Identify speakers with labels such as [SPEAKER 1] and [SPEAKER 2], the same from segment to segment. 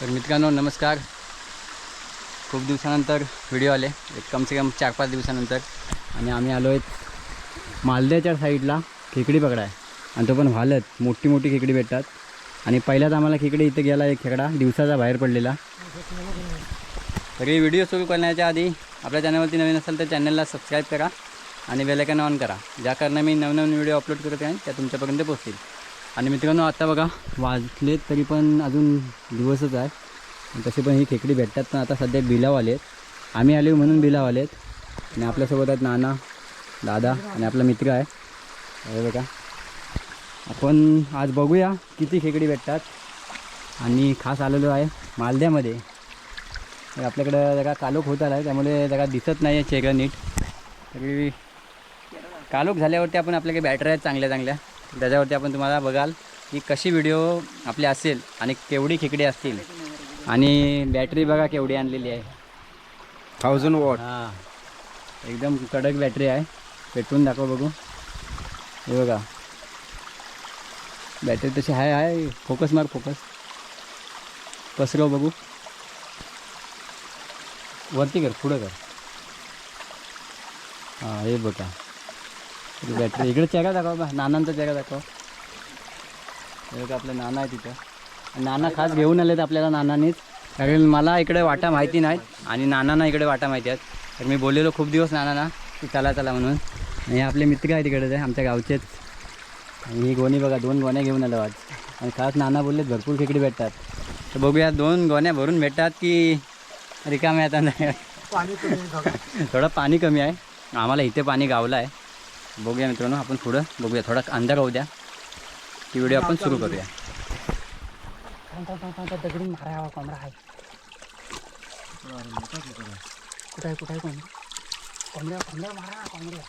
[SPEAKER 1] तर मित्रांनो नमस्कार. खूप दिवसानंतर व्हिडिओ आले. एक कमसे कम चार पाच दिवसानंतर. आणि आम्ही आलो आहेत मालद्याच्या साईडला खेकडी पकडाय. आणि तो पण व्हालत. मोठी मोठी खेकडी भेटतात. आणि पहिल्याच आम्हाला खेकडी इथे गेला एक खेकडा. दिवसाचा बाहेर पडलेला. तरी व्हिडिओ सुरू करण्याच्या आधी आपल्या चॅनलवरती नवीन असेल तर चॅनलला सबस्क्राईब करा. आणि बेलायकन ऑन करा. ज्या कारणाने मी नवनवीन व्हिडिओ अपलोड करत आहे त्या तुमच्यापर्यंत पोहोचतील. आणि मित्रांनो आता बघा वाजलेत तरी पण अजून दिवसच आहे. तसे पण ही खेकडी भेटतात पण आता सध्या बिलाव आले आहेत आम्ही आले म्हणून बिलाव आले आहेत आणि आपल्यासोबत आहेत नाना दादा आणि आपला मित्र आहे. अरे बघा. आपण आज बघूया किती खेकडी भेटतात. आणि खास आलेलो आहे मालद्यामध्ये. आपल्याकडं जरा कालोख होत आला आहे त्यामुळे जरा दिसत नाही आहे चेहरा नीट. तरी कालोख झाल्यावरती आपण आपल्याकडे बॅटऱ्या आहेत चांगल्या चांगल्या त्याच्यावरती आपण तुम्हाला बघाल की कशी व्हिडिओ आपली असेल आणि केवढी खेकडी असतील. आणि बॅटरी बघा केवढी आणलेली आहे.
[SPEAKER 2] थाउजंड वॉट
[SPEAKER 1] हां. एकदम कडक बॅटरी आहे. पेटवून दाखव बघू. हे बघा. बॅटरी तशी आहे आहे फोकस मार फोकस पसरव बघू. वरती कर पुढं कर. हां हे बघा. बॅटरी इकडे चेहरा दाखव बा. नानांचा चेहरा दाखव. हे आपलं नाना आहे तिथं नाना खास घेऊन आलेत आपल्याला नानानीच. कारण मला इकडे वाटा माहिती नाहीत आणि नानांना इकडे वाटा माहिती आहेत. तर मी बोललेलो खूप दिवस नानांना की चला चला म्हणून. आणि हे आपले मित्र आहेत तिकडे आमच्या गावचेच. आणि ही गोणी बघा दोन गोण्या घेऊन आलो आज. आणि खास नाना बोललेत भरपूर खेकडी भेटतात. तर बघूया दोन गोण्या भरून भेटतात की रिकाम्या आता थोडं पाणी कमी आहे. आम्हाला इथे पाणी गावलं आहे. बघूया मित्रांनो आपण पुढं बघूया. थोडा अंधार होऊ द्या. ती व्हिडिओ आपण सुरू करूया. दगडी मारा कोंबडा आहे कुठं आहे कुठं आहे कोंबडा कोंबड्या कोंबड्या मारा कोंबड्या.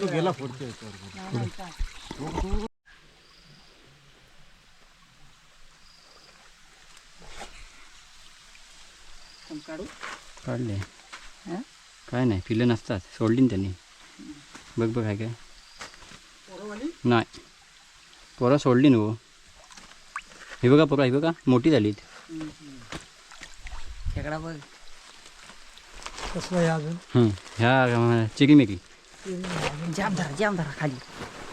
[SPEAKER 2] तो गेला पुढचे
[SPEAKER 1] काढले. काय नाही पिलं नसतात सोडली ना त्यांनी. बघ बघ काय? काय नाही. पोरं सोडली ना हो हे बघा पोरं हे बघा मोठी झाली
[SPEAKER 3] खेकडा बघ.
[SPEAKER 2] कसलं आहे अजून?
[SPEAKER 1] हं, ह्या चिकीमेकी
[SPEAKER 3] जाम धरा जाम धरा खाली.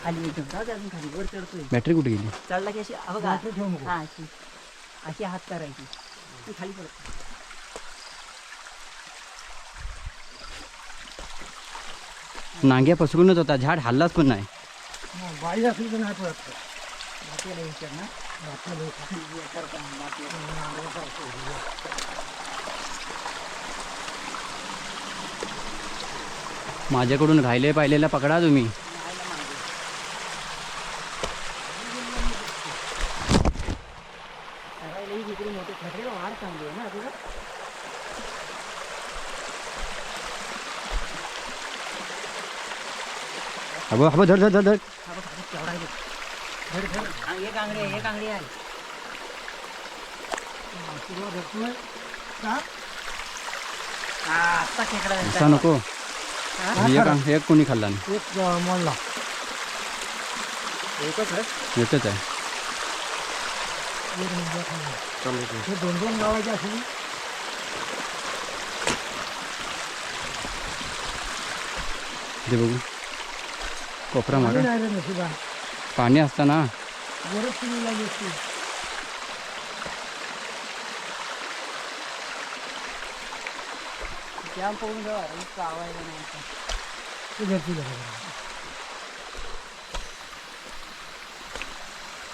[SPEAKER 3] खाली एकदम. जाऊ दे अजून खाली. वर चढतोय.
[SPEAKER 1] बॅटरी कुठे गेली?
[SPEAKER 3] चढला की अशी. हा अशी. अशी हात करायची. ती खाली पडत
[SPEAKER 1] नांग्या पसरूनच होता. झाड हल्लाच पण नाही.
[SPEAKER 2] बाई असली तर नाही पडत
[SPEAKER 3] मातीला विचार ना.
[SPEAKER 1] माझ्याकडून राहिले पाहिलेला पकडा तुम्ही.
[SPEAKER 3] मोठे खेकडे वाढ चांगली आहे ना
[SPEAKER 1] अबो अबो धर धर धर धर. असा. नको.
[SPEAKER 3] हा?
[SPEAKER 1] एक एक कोणी खाल्ला नाही.
[SPEAKER 2] एक अं, मोडला
[SPEAKER 3] एकच आहे?
[SPEAKER 2] दोन दोन गावाचे असेल
[SPEAKER 1] ते बघू. कोपरा मारा
[SPEAKER 2] नाही रे नशिबा.
[SPEAKER 1] पाणी असताना.
[SPEAKER 2] तुम्ही लागली असती
[SPEAKER 3] जाम जाऊ इतकं.
[SPEAKER 2] ते भेटतील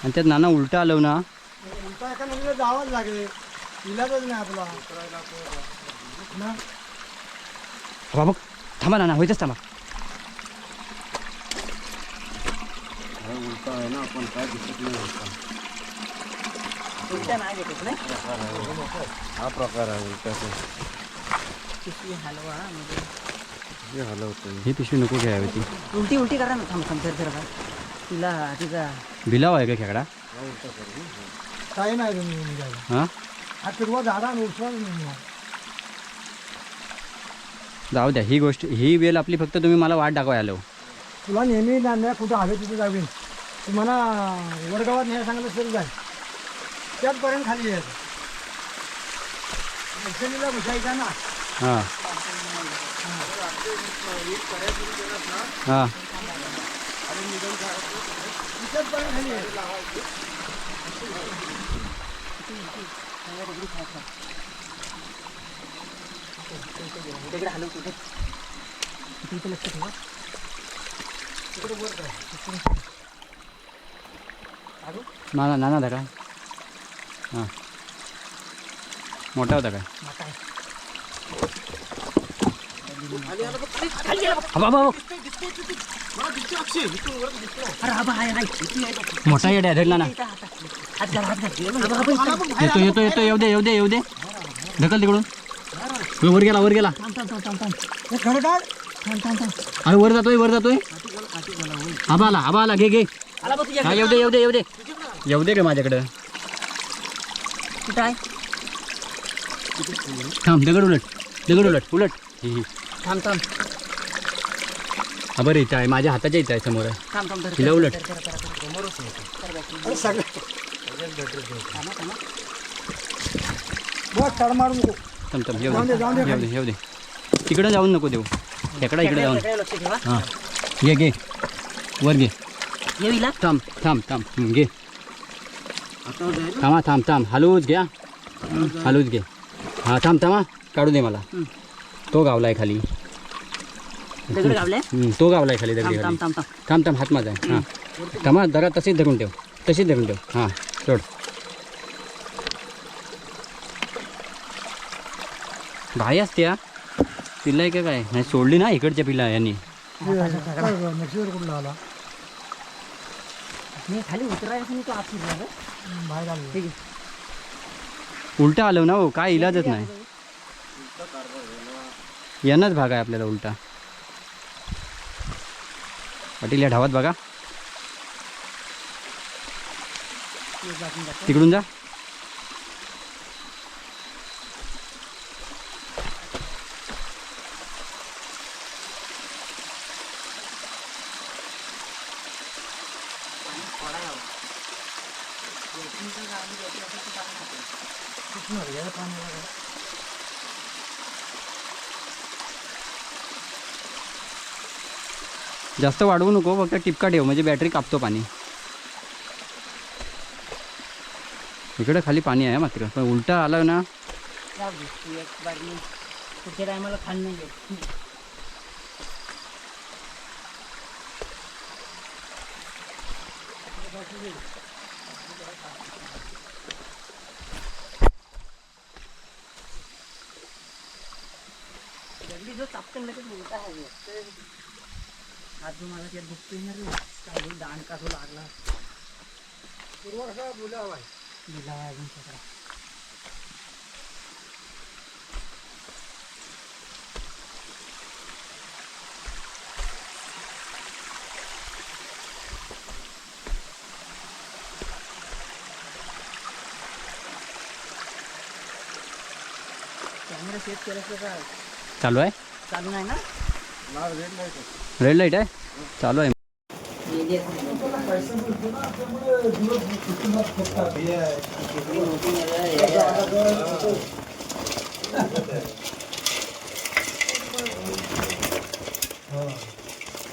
[SPEAKER 1] आणि त्यात नाना उलटा आलो ना.
[SPEAKER 2] उलटा एका नदीला जावंच लागेल. इलाजच नाही आपला. ना?
[SPEAKER 1] बाबा थांबा नाना होईतच थांबा.
[SPEAKER 2] उलटा आहे ना आपण काय दिसत नाही
[SPEAKER 3] नाही नाही
[SPEAKER 2] हा प्रकार आहे
[SPEAKER 3] पिशवी हलवा म्हणजे
[SPEAKER 2] हे हलवतो.
[SPEAKER 1] ही पिशवी नको घ्यावी ती
[SPEAKER 3] उलटी उलटी करा ना थांब थांब धर धर. तिला तिचा
[SPEAKER 1] बिलाव आहे का खेकडा?
[SPEAKER 2] काही नाही तुम्ही येऊन जायला
[SPEAKER 1] हां?
[SPEAKER 2] हा फिरवा झाडा आणि उठवा नाही
[SPEAKER 1] जाऊ द्या ही गोष्ट ही वेळ आपली फक्त तुम्ही मला वाट दाखवाय आलो.
[SPEAKER 2] तुला नेहमी नाही कुठं हवे तिथे जावीन तू मला वडगावात न्याय सांगितलं तरी जाय त्याचपर्यंत खाली यायचं अडचणीला बसायचा ना.
[SPEAKER 1] हां. हां.
[SPEAKER 2] त्याचपर्यंत खाली यायचं
[SPEAKER 3] तिकडे लक्ष ठेवा.
[SPEAKER 1] नाना नाना होता काय हां. मोठा होता काय?
[SPEAKER 3] मोठा आहे.
[SPEAKER 1] येड्या धरला ना येतो येतो येतो येऊ दे येऊ दे येऊ दे. ढकल तिकडून. वर गेला वर गेला.
[SPEAKER 2] हे
[SPEAKER 1] अरे वर जातोय वर जातोय. आबा आला आबा आला घे घे हा येऊ दे येऊ दे येऊ दे. येऊ दे रे माझ्याकडं. थांब दगड उलट दगड उलट उलट.
[SPEAKER 3] थांब थांब.
[SPEAKER 1] हा बरं इथं आहे माझ्या हाताच्या इथं आहे समोर. आहे हिला उलट.
[SPEAKER 3] थांबा, थांबा.
[SPEAKER 1] येऊ
[SPEAKER 2] दे
[SPEAKER 1] येऊ दे येऊ दे. तिकडं जाऊन नको देऊ. खेकडा इकडे जाऊन.
[SPEAKER 3] सगळ्या लक्ष ठेवा.
[SPEAKER 1] हां. घे घे. वर घे.
[SPEAKER 3] येऊ हिला
[SPEAKER 1] थांब थांब थांब. हं, घे. थांबा थांब थांब. हलवूच घ्या. हलवूच घे. हां थांब थांबा काढू दे मला.
[SPEAKER 3] हं.
[SPEAKER 1] तो गावलाय खाली.
[SPEAKER 3] दगड गावले
[SPEAKER 1] हं, तो गावलाय खाली दगडी
[SPEAKER 3] थांब
[SPEAKER 1] खाली.
[SPEAKER 3] थांब थांब
[SPEAKER 1] थांब. थांब हात माझा आहे. हां. थांबा जरा तशीच धरून ठेव. तशीच धरून ठेव. हां सोड. भाई असते हा. पिल्ला आहे का काय? नाही सोडली ना इकडच्या पिल्ला यांनी.
[SPEAKER 2] नक्षीवर कुठला आला
[SPEAKER 3] मी खाली उतरायचं नाही तो आत शिरला गं.
[SPEAKER 2] हम्म, बाहेर आलो.
[SPEAKER 3] ठीक आहे.
[SPEAKER 1] उलटा आलो ना हो काय इलाजच नाही. यांनाच भाग आहे आपल्याला उलटा. पाटील या ढावात बघा. तिकडून जा. जास्त वाढवू नको फक्त टिपका ठेव म्हणजे बॅटरी कापतो पाणी. इकडे खाली पाणी आहे मात्र पण उलटा आलं ना.
[SPEAKER 3] जाऊ दे तू एक बार मी पुढच्या टायमाला खाली नाही दगडी जो चापकन लगेच आहे. ते हात जो मला त्यात दुखतोय ना रे काय होईल, दाण का तो लागला
[SPEAKER 2] पूर्व कसा बोला
[SPEAKER 3] आहे अजून सगळा
[SPEAKER 1] चालू आहे
[SPEAKER 3] चालू नाही ना
[SPEAKER 1] रेड लाइट आहे चालू आहे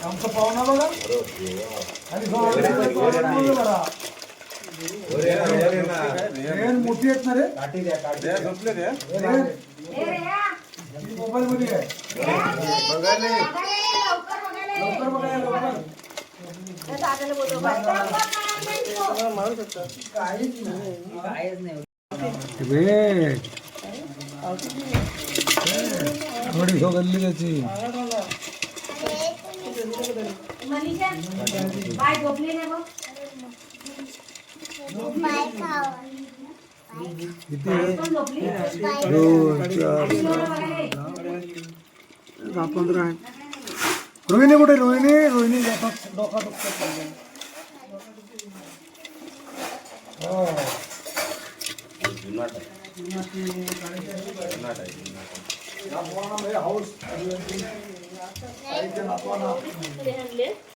[SPEAKER 2] आमचा पाहुणा बघा आणि मोठी आहेत ना रे मोबाईल मध्ये आहे लवकर बघा लवकर. काहीच नाही
[SPEAKER 3] कायच नाही
[SPEAKER 2] वेट. थोडी हो गल्ली त्याची.
[SPEAKER 4] बाय झोपली नाही मग
[SPEAKER 2] किती?
[SPEAKER 4] पण झोपली
[SPEAKER 2] दोन चार दहा पंधरा आहे? रोहिणी कुठे रोहिणी रोहिणी डोका हो म्हणजे हाऊस नातवांना